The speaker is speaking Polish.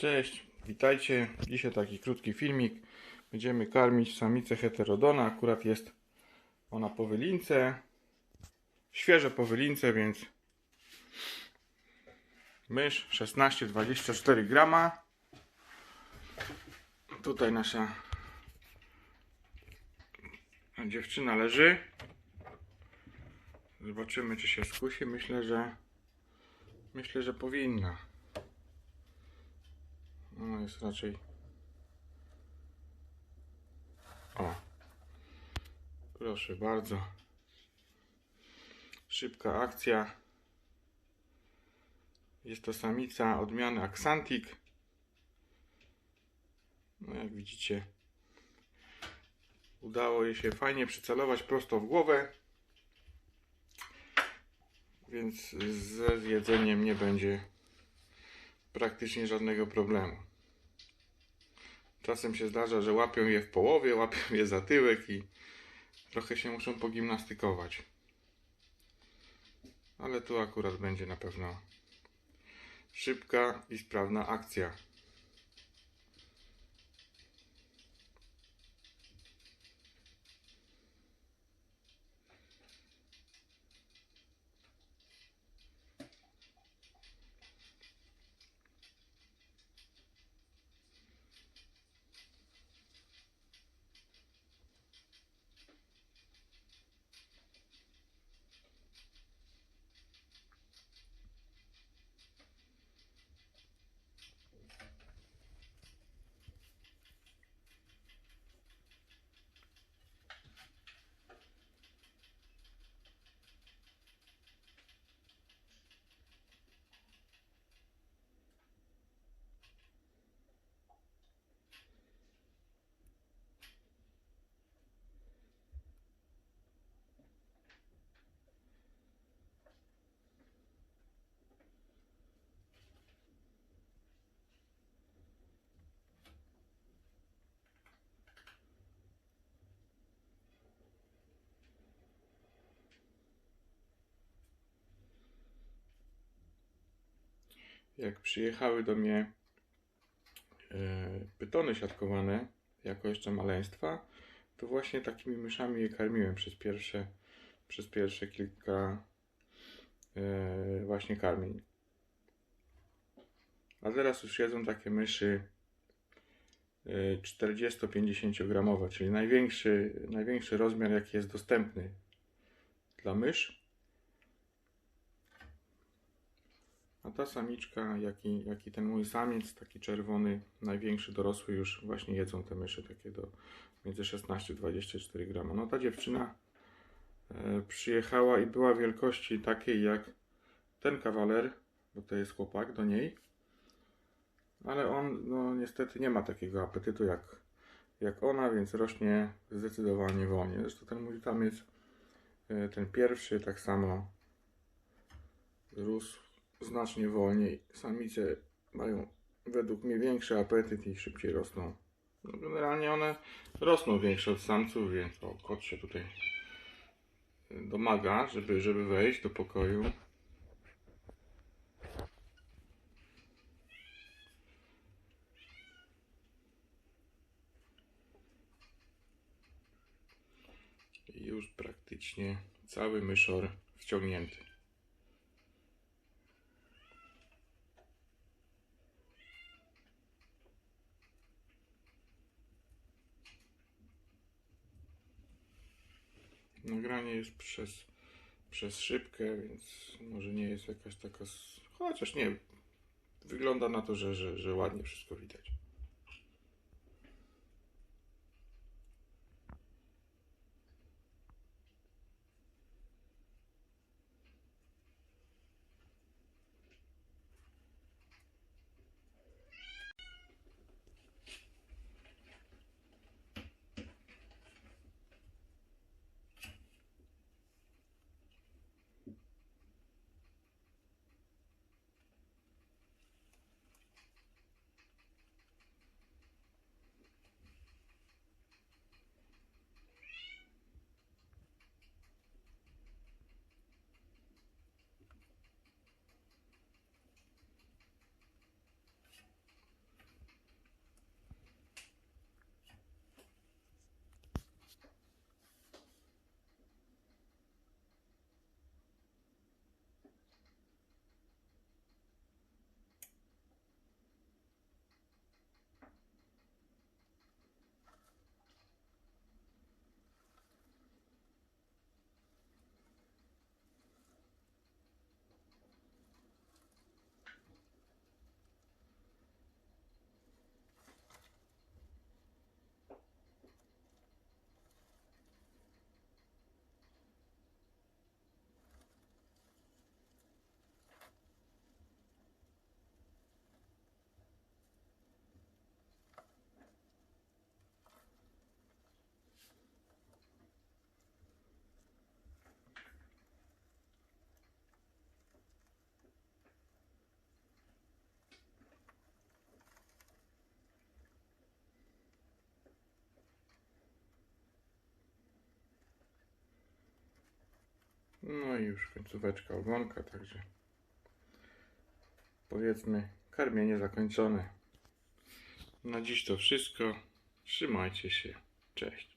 Cześć, witajcie. Dzisiaj taki krótki filmik. Będziemy karmić samicę heterodona. Akurat jest ona po wylince. Świeże po wylince, więc mysz 16-24 grama. Tutaj nasza dziewczyna leży. Zobaczymy, czy się skusi. Myślę, że myślę, że powinna. No jest raczej. O. Proszę bardzo. Szybka akcja. Jest to samica odmiany Axantic. No jak widzicie, udało jej się fajnie przycelować prosto w głowę. Więc ze zjedzeniem nie będzie praktycznie żadnego problemu. Czasem się zdarza, że łapią je w połowie, łapią je za tyłek i trochę się muszą pogimnastykować. Ale tu akurat będzie na pewno szybka i sprawna akcja. Jak przyjechały do mnie e, pytony siatkowane, jako jeszcze maleństwa, to właśnie takimi myszami je karmiłem przez pierwsze, przez pierwsze kilka e, właśnie karmień. A teraz już jedzą takie myszy e, 40-50 gramowe, czyli największy, największy rozmiar jaki jest dostępny dla mysz. A ta samiczka, jak i, jak i ten mój samiec, taki czerwony, największy dorosły już właśnie jedzą te myszy takie do między 16-24 grama. No ta dziewczyna e, przyjechała i była wielkości takiej jak ten kawaler, bo to jest chłopak do niej. Ale on no niestety nie ma takiego apetytu jak, jak ona, więc rośnie zdecydowanie wolniej. Zresztą ten mój samiec, e, ten pierwszy tak samo rósł znacznie wolniej. Samice mają według mnie większy apetyt i szybciej rosną. No, generalnie one rosną większe od samców, więc o, kot się tutaj domaga, żeby, żeby wejść do pokoju. I już praktycznie cały myszor wciągnięty. Nagranie jest przez, przez szybkę, więc może nie jest jakaś taka. Chociaż nie. Wygląda na to, że, że, że ładnie wszystko widać. No i już końcóweczka ogonka, także powiedzmy karmienie zakończone. Na dziś to wszystko. Trzymajcie się. Cześć.